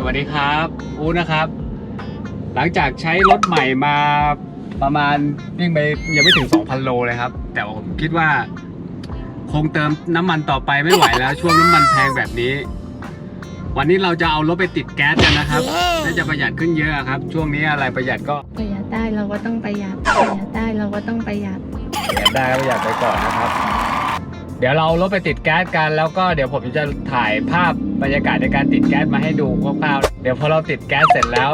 สวัสดีครับอูนะครับ หลังจากใช้รถใหม่มาประมาณวิ่งไปยังไม่ถึง 2,000 โลเลยครับ แต่ผมคิดว่า คงเติมน้ำมันต่อไปไม่ไหวแล้ว ช่วงน้ำมันแพงแบบนี้ วันนี้เราจะเอารถไปติดแก๊สกันนะครับน่าจะประหยัดขึ้นเยอะครับ ช่วงนี้อะไรประหยัดก็ประหยัดได้เราก็ต้องประหยัดประหยัดได้เราก็ต้องประหยัดประหยัดได้ก็ประหยัดไปก่อนนะครับ เดี๋ยวเราเอารถไปติดแก๊สกันแล้วก็เดี๋ยวผมจะถ่ายภาพบรรยากาศในการติดแก๊สมาให้ดูคร่าวๆเดี๋ยวพอเราติดแก๊สเสร็จแล้ว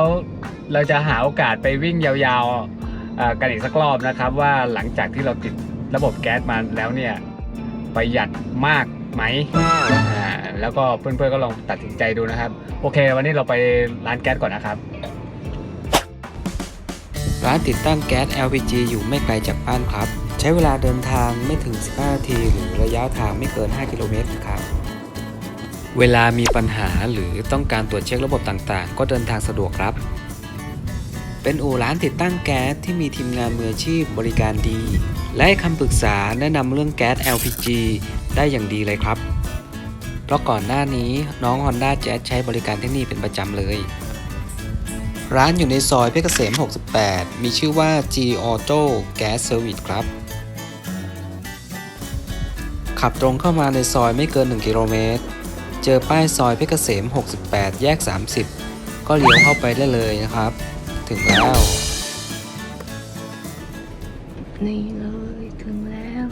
เราจะหาโอกาสไปวิ่งยาวๆกันอีกสักรอบนะครับ ว่าหลังจากที่เราติดระบบแก๊สมาแล้วเนี่ยประหยัดมากไหมแล้วก็เพื่อนๆก็ลองตัดสินใจดูนะครับ โอเค วันนี้เราไปร้านแก๊สก่อนนะครับ ร้านติดตั้งแก๊ส LPG อยู่ไม่ไกลจากบ้านครับ ช้เวลาเดินทางไม่ถึง 15 นาที หรือระยะทางไม่เกิน 5 กิโลเมตรครับ เวลามีปัญหาหรือต้องการตรวจเช็คระบบต่างๆ ก็เดินทางสะดวกครับ เป็นอู่ร้านติดตั้งแก๊สที่มีทีมงานมืออาชีพบริการดี และให้คำปรึกษาแนะนำเรื่องแก๊ส LPG ได้อย่างดีเลยครับ เพราะก่อนหน้านี้น้อง Honda Jazz ใช้บริการที่นี่เป็นประจำเลย ร้านอยู่ในซอยเพชรเกษม 68 มีชื่อว่า G Auto Gas Service ครับ ขับตรงเข้ามาในซอยไม่เกิน 1 กิโลเมตร เจอป้ายซอยเพชรเกษม 68 แยก 30 ก็เลี้ยวเข้าไปได้เลยนะครับ ถึงแล้ว นี่เลยถึงแล้ว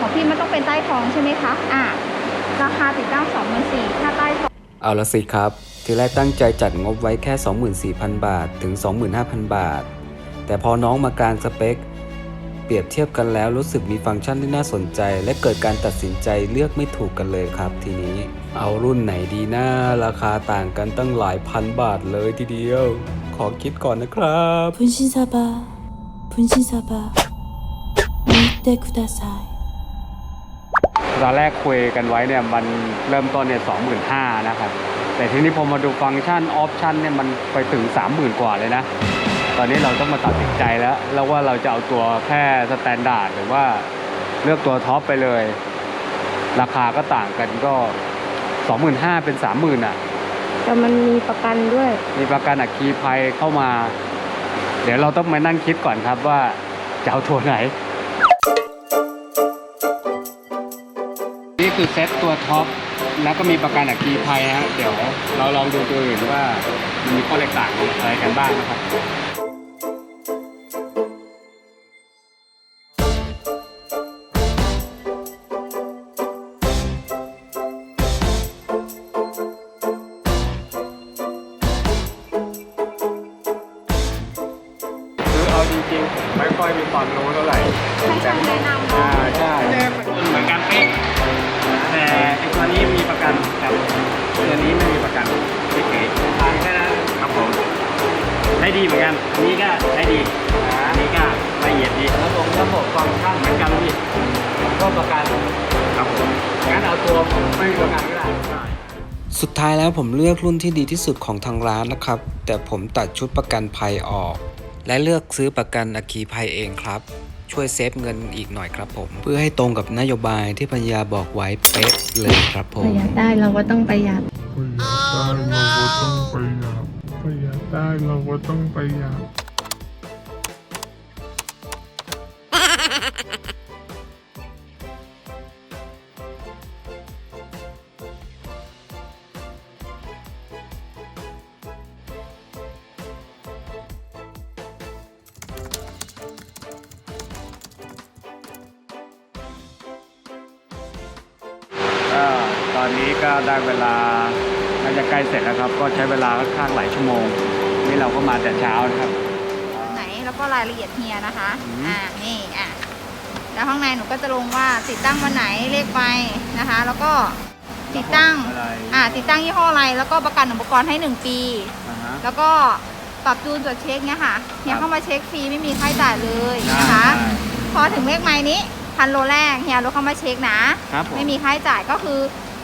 ของพี่มันต้องเป็นใต้ท้องใช่ไหมคะ อ่าราคาติดตั้งสองหมื่นสี่ถ้าใต้ท้องเอาละสิครับ ทีแรกตั้งใจจัดงบไว้แค่ 24,000 บาทถึง 25,000 บาท แต่พอน้องมากลางสเปค เปรียบเทียบกันแล้วรู้สึกมีฟังก์ชันที่น่าสนใจ และเกิดการตัดสินใจเลือกไม่ถูกกันเลยครับ ทีนี้เอารุ่นไหนดีนะราคาต่างกันตั้งหลายพันบาทเลยทีเดียว ขอคิดก่อนนะครับ분신사바분신사바믿때구다사이 ตอนแรกคุยกันไว้เนี่ยมันเริ่มต้นเนี่ยสองหมื่นห้านะครับ แต่ทีนี้พอมาดูฟังก์ชันออปชันเนี่ยมันไปถึงสามหมื่นกว่าเลยนะ ตอนนี้เราต้องมาตัดสินใจแล้ว แล้วว่าเราจะเอาตัวแค่สแตนดาร์ดหรือว่าเลือกตัวท็อปไปเลย ราคาก็ต่างกันก็สองหมื่นห้าเป็นสามหมื่นอะ แต่มันมีประกันด้วย มีประกันอัคคีภัยเข้ามา เดี๋ยวเราต้องมานั่งคิดก่อนครับว่าจะเอาตัวไหน คือเซ็ตตัวท็อปแล้วก็มีประกันอัคคีภัยฮะเดี๋ยวเราลองดูตัวอื่นว่ามันมีข้อแตกต่างอะไรกันบ้างนะครับคือเอาจริงๆไม่ค่อยมีความรู้เท่าไหร่ให้คำแนะนำเนอะอ่าใช่เหมือนกันเป๊ะแต่ ไอตัวนี้มีประกันครับตัวนี้ไม่มีประกันเก๋ๆทางแค่นั้นครับผมได้ดีเหมือนกันอันนี้ก็ได้ดีอันนี้ก็ละเอียดดีระบบระบบฟังก์ชันเหมือนกันพี่ก็ประกันครับผมงั้นเอาตัวไม่มีประกันก็ได้สุดท้ายแล้วผมเลือกรุ่นที่ดีที่สุดของทางร้านนะครับ แต่ผมตัดชุดประกันภัยออก และเลือกซื้อประกันอัคคีภัยเองครับ ช่วยเซฟเงินอีกหน่อยครับผม เพื่อให้ตรงกับนโยบายที่ปัญญาบอกไว้เป๊ะเลยครับผปม ระหยัดได้เราก็ต้องประหยัด ประหยัดได้เราก็ต้องประหยัดประหยัดได้เราก็ต้องประหยัด อนนี้ก็ได้เวลาน่าจะใกล้เสร็จแล้วครับ ก็ใช้เวลาค่อนข้างหลายชั่วโมง นี่เราก็มาแต่เช้านะครับ ไหนแล้วก็รายละเอียดเฮียนะคะ อืม อ่า นี่อะแล้วข้างในหนูก็จะลงว่าติดตั้งวันไหนเลขไปนะคะ แล้วก็ติดตั้ง อะไรอ่า ติดตั้งยี่ห้ออะไร แล้วก็ประกันอุปกรณ์ให้หนึ่งปี อ่าฮะ แล้วก็ปรับจูนตรวจเช็คเนี่ยค่ะเฮียเข้ามาเช็คฟรีไม่มีค่าใช้จ่ายเลยนะคะ ได้ พอถึงเลขไม้นี้พันโลแรกเฮียรถเข้ามาเช็คนะครับผม ไม่มีค่าใช้จ่ายก็คือ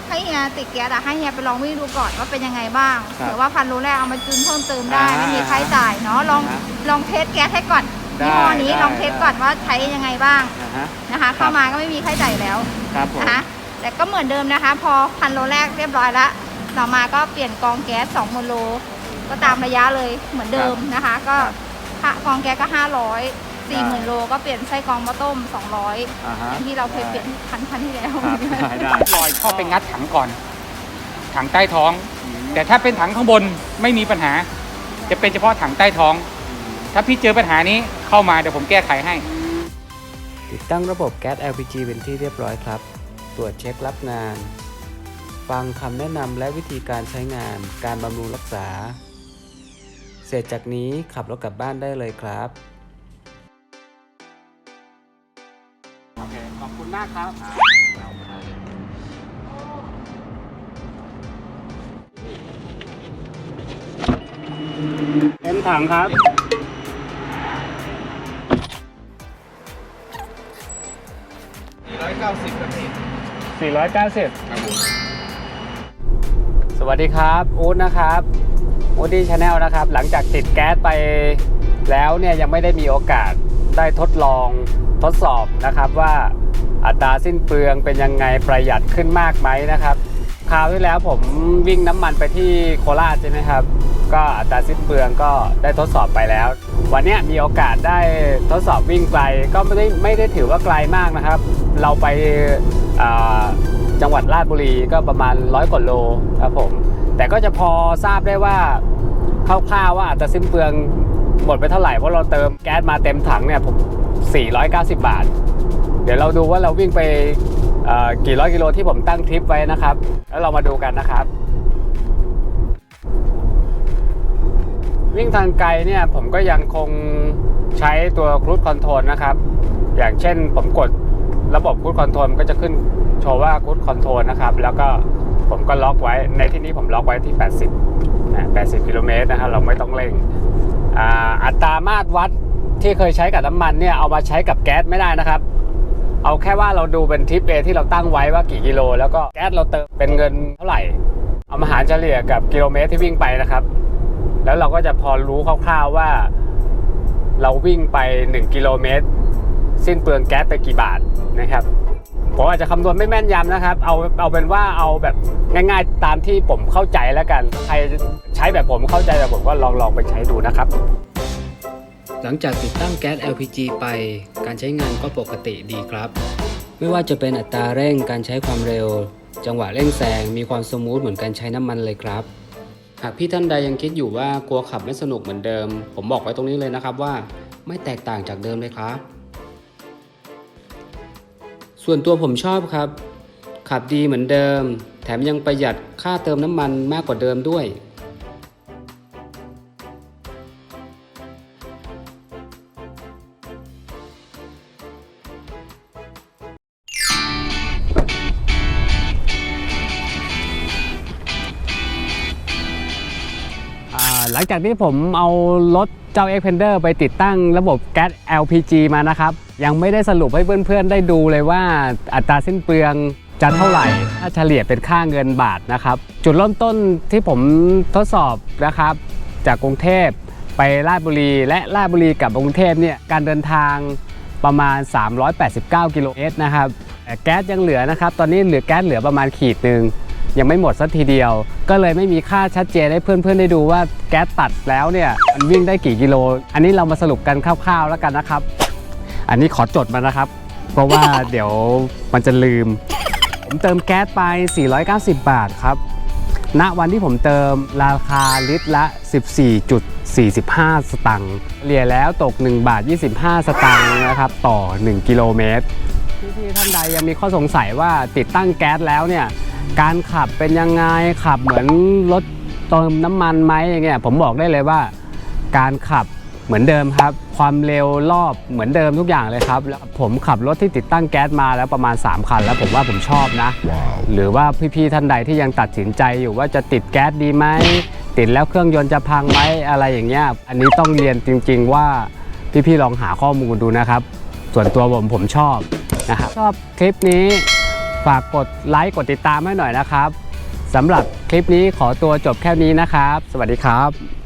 ให้เฮียติดแก๊สอะให้เฮียไปลองวิ่งดูก่อนว่าเป็นยังไงบ้างครับเผื่อว่าพันโลแรกเอามาจูนเพิ่มเติมได้อ่าไม่มีค่าใช้จ่ายเนาะลองอ่าลองเทสแก๊สให้ก่อนได้ยี่ห้อนี้ได้ลองเทสก่อนว่าใช้ยังไงบ้างอ่าฮะ นะคะ เข้ามาก็ไม่มีค่าใช้จ่ายอยู่แล้วครับผม นะคะแต่ก็เหมือนเดิมนะคะ พอพันโลแรกเรียบร้อยแล้วต่อมาก็เปลี่ยนกองแก๊ส2โมโลก็ตามระยะเลยเหมือนเดิมนะคะ ก็ค่ากองแก๊สก็ 500 4 0,000โลก็เปลี่ยนไส้กรองมาต้ม 200 อ่าฮะที่เราเคยเปลี่ยนพันพันที่แล้ว ครับได้ได้ลอย เข้าไปงัดถังก่อน ถังใต้ท้อง แต่ถ้าเป็นถังข้างบนไม่มีปัญหา จะเป็นเฉพาะถังใต้ท้อง ถ้าพี่เจอปัญหานี้เข้ามาเดี๋ยวผมแก้ไขให้ ติดตั้งระบบแก๊ส LPG เป็นที่เรียบร้อยครับ ตรวจเช็ครับงาน ฟังคำแนะนำและวิธีการใช้งาน การบำรุงรักษา เสร็จจากนี้ขับรถกลับบ้านได้เลยครับโอเคขอบคุณมากครับ เต็มถังครับ 490สวัสดีครับอู๊ดนะครับอูดดี้ชาแนลนะครับ หลังจากติดแก๊สไปแล้วเนี่ยยังไม่ได้มีโอกาสได้ทดลองทดสอบนะครับว่าอัตราสิ้นเปลืองเป็นยังไงประหยัดขึ้นมากไหมนะครับ คราวที่แล้วผมวิ่งน้ำมันไปที่โคราชใช่ไหมครับ ก็อัตราสิ้นเปลืองก็ได้ทดสอบไปแล้ว วันนี้มีโอกาสได้ทดสอบวิ่งไกลก็ไม่ได้ไม่ได้ถือว่าไกลมากนะครับ เราไปจังหวัดราชบุรีก็ประมาณร้อยกว่าโลครับผม แต่ก็จะพอทราบได้ว่าคร่าวๆว่าอัตราสิ้นเปลืองหมดไปเท่าไหร่เพราะเราเติมแก๊สมาเต็มถังเนี่ยผม490 บาท เดี๋ยวเราดูว่าเราวิ่งไปกี่ร้อยกิโลที่ผมตั้งทริปไว้นะครับ แล้วเรามาดูกันนะครับ วิ่งทางไกลเนี่ยผมก็ยังคงใช้ตัวครู i คอนโทรลนะครับ อย่างเช่นผมกดระบบครู i คอนโทรลก็จะขึ้นโชว์ว่าครู i คอนโทรลนะครับ แล้วก็ผมก็ล็อกไว้ในที่นี้ผมล็อกไว้ที่ 80นะ80 กิโลเมตรนะครับเราไม่ต้องเร่งอัตรามาตรวัดที่เคยใช้กับน้ำมันเนี่ยเอามาใช้กับแก๊สไม่ได้นะครับ เอาแค่ว่าเราดูเป็นทริปเอที่เราตั้งไว้ว่ากี่กิโล แล้วก็แก๊สเราเติมเป็นเงินเท่าไหร่ เอามาหารเฉลี่ยกับกิโลเมตรที่วิ่งไปนะครับ แล้วเราก็จะพอรู้คร่าวๆว่า เราวิ่งไป 1 กิโลเมตร สิ้นเปลืองแก๊สไปกี่บาทนะครับผมอาจจะคำนวณไม่แม่นยำนะครับ เอาเอาเป็นว่าเอาแบบง่ายๆตามที่ผมเข้าใจแล้วกัน ใครใช้แบบผมเข้าใจแบบผมก็ลองลองไปใช้ดูนะครับ หลังจากติดตั้งแก๊ส LPG ไป การใช้งานก็ปกติดีครับ ไม่ว่าจะเป็นอัตราเร่งการใช้ความเร็ว จังหวะเร่งแซงมีความสมูทเหมือนการใช้น้ำมันเลยครับ หากพี่ท่านใดยังคิดอยู่ว่ากลัวขับไม่สนุกเหมือนเดิม ผมบอกไว้ตรงนี้เลยนะครับว่าไม่แตกต่างจากเดิมเลยครับ ส่วนตัวผมชอบครับ ขับดีเหมือนเดิม แถมยังประหยัดค่าเติมน้ำมันมากกว่าเดิมด้วย หลังจากที่ผมเอารถเจ้า Xpander ไปติดตั้งระบบแก๊ส LPG มานะครับ ยังไม่ได้สรุปให้เพื่อนๆ ได้ดูเลยว่าอัตราสิ้นเปลืองจะเท่าไหร่ ถ้าเฉลี่ยเป็นค่าเงินบาทนะครับ จุดเริ่มต้นที่ผมทดสอบนะครับ จากกรุงเทพไปราชบุรีและราชบุรีกับกรุงเทพเนี่ยการเดินทางประมาณ 389 กิโลเมตรนะครับแต่แก๊สยังเหลือนะครับ ตอนนี้เหลือแก๊สเหลือประมาณขีดหนึ่ง ยังไม่หมดสักทีเดียว ก็เลยไม่มีค่าชัดเจนให้เพื่อนๆได้ดูว่าแก๊สตัดแล้วเนี่ยมันวิ่งได้กี่กิโล อันนี้เรามาสรุปกันคร่าวๆแล้วกันนะครับ อันนี้ขอจดมานะครับ เพราะว่าเดี๋ยวมันจะลืม ผมเติมแก๊สไป 490 บาทครับณวันที่ผมเติมราคาลิตรละ 14.45 สตังค์เฉลี่ยแล้วตก 1 บาท 25 สตังค์นะครับ ต่อ 1 กิโลเมตรพี่ๆท่านใดยังมีข้อสงสัยว่าติดตั้งแก๊สแล้วเนี่ย การขับเป็นยังไงขับเหมือนรถเติมน้ำมันไหมอย่างเงี้ยผมบอกได้เลยว่า การขับเหมือนเดิมครับ ความเร็วรอบเหมือนเดิมทุกอย่างเลยครับแล้วผมขับรถที่ติดตั้งแก๊สมาแล้วประมาณ 3 คัน แล้วผมว่าผมชอบนะ หรือว่าพี่ๆท่านใดที่ยังตัดสินใจอยู่ว่าจะติดแก๊สดีไหมติดแล้วเครื่องยนต์จะพังไหมอะไรอย่างเงี้ยอันนี้ต้องเรียนจริง ๆ ว่าพี่ๆลองหาข้อมูลดูนะครับ ส่วนตัวผมผมชอบนะครับชอบคลิปนี้ ฝากกดไลค์กดติดตามให้หน่อยนะครับสำหรับคลิปนี้ขอตัวจบแค่นี้นะครับ สวัสดีครับ